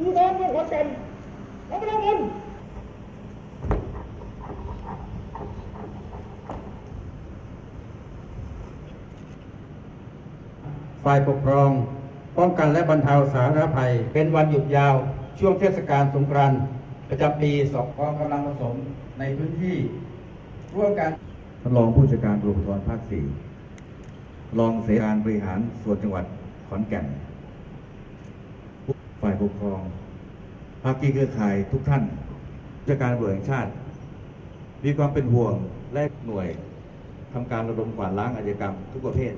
ผู้น้องเมืองขอนแก่นขอบพระคุณฝ่ายปกครอง ป้องกันและบรรเทาสาธารณภัย เป็นวันหยุดยาว ช่วงเทศกาลสงกรานต์ประจำปีสองกองกำลังผสมในพื้นที่ ร่วมกันท่านรองผู้จัดการตำรวจภูธรภาคสี่รองเสนาการบริหารส่วนจังหวัดขอนแก่น ฝ่ายปกครองภาคีเครือข่ายทุกท่านผู้จัดการตำรวจแห่งชาติ มีความเป็นห่วงและหน่วยทำการระดมกวาดล้างอาชญากรรมทุกประเภท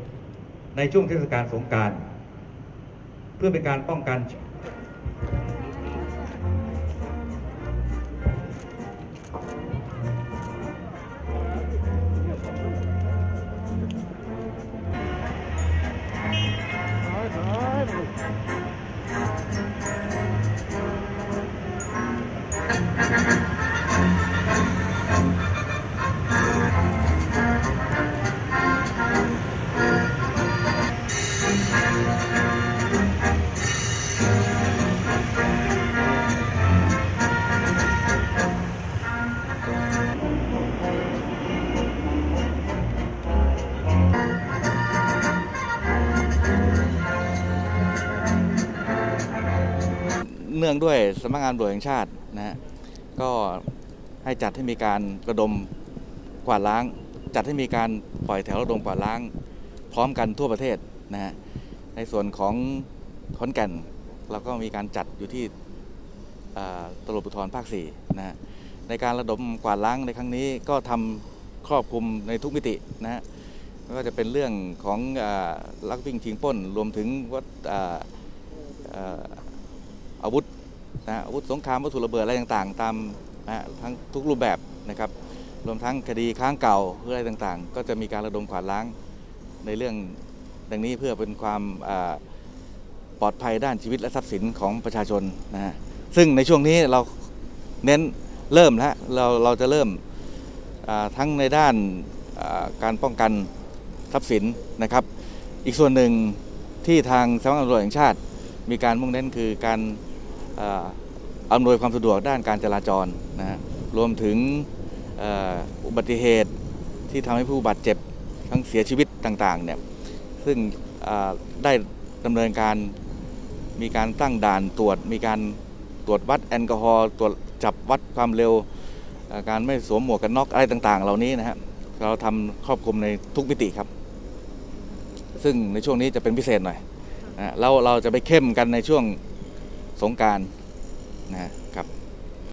ในช่วงเทศกาลสงการ เพื่อเป็นการป้องกันเเนื่องด้วยสำนักงานตำรวจแห่งชาติ นะก็ให้จัดให้มีการระดมกวาดล้าง จัดให้มีการปล่อยแถวระดมกวาดล้าง พร้อมกันทั่วประเทศนะฮะในส่วนของขอนแก่นเราก็มีการจัดอยู่ที่ตำรวจภูธรภาค4นะฮะในการระดมกวาดล้างในครั้งนี้ก็ทำครอบคลุมในทุกมิตินะฮะไม่ว่าจะเป็นเรื่องของอลักวิ่งชิงป้น รวมถึงวัดอ่าอ่าอาวุธ นะอาวุธสงครามวัตถุระเบิดอะไรต่างๆ ตามนะทั้งทุกรูปแบบนะครับ รวมทั้งคดีค้างเก่าหรืออะไรต่างๆ ก็จะมีการระดมกวาดล้างในเรื่องดังนี้เพื่อเป็นความปลอดภัยด้านชีวิตและทรัพย์สินของประชาชนนะฮะซึ่งในช่วงนี้เราเน้นเริ่มแล้วเราเราจะเริ่มทั้งในด้านการป้องกันทรัพย์สินนะครับ อีกส่วนหนึ่งที่ทางสำนักงานตำรวจแห่งชาติ มีการมุ่งเน้นคือการ อำนวยความสะดวกด้านการจราจรนะฮะรวมถึงอุบัติเหตุที่ทำให้ผู้บาดเจ็บทั้งเสียชีวิตต่างๆเนี่ยซึ่งได้ดำเนินการมีการตั้งด่านตรวจ มีการตรวจวัดแอลกอฮอล์ตรวจจับวัดความเร็ว การไม่สวมหมวกกันน็อกอะไรต่างๆ เหล่านี้นะฮะเราทำครอบคลุมในทุกมิติครับ ซึ่งในช่วงนี้จะเป็นพิเศษหน่อยนะฮะแล้วเราจะไปเข้มกันในช่วง งการนะฮะ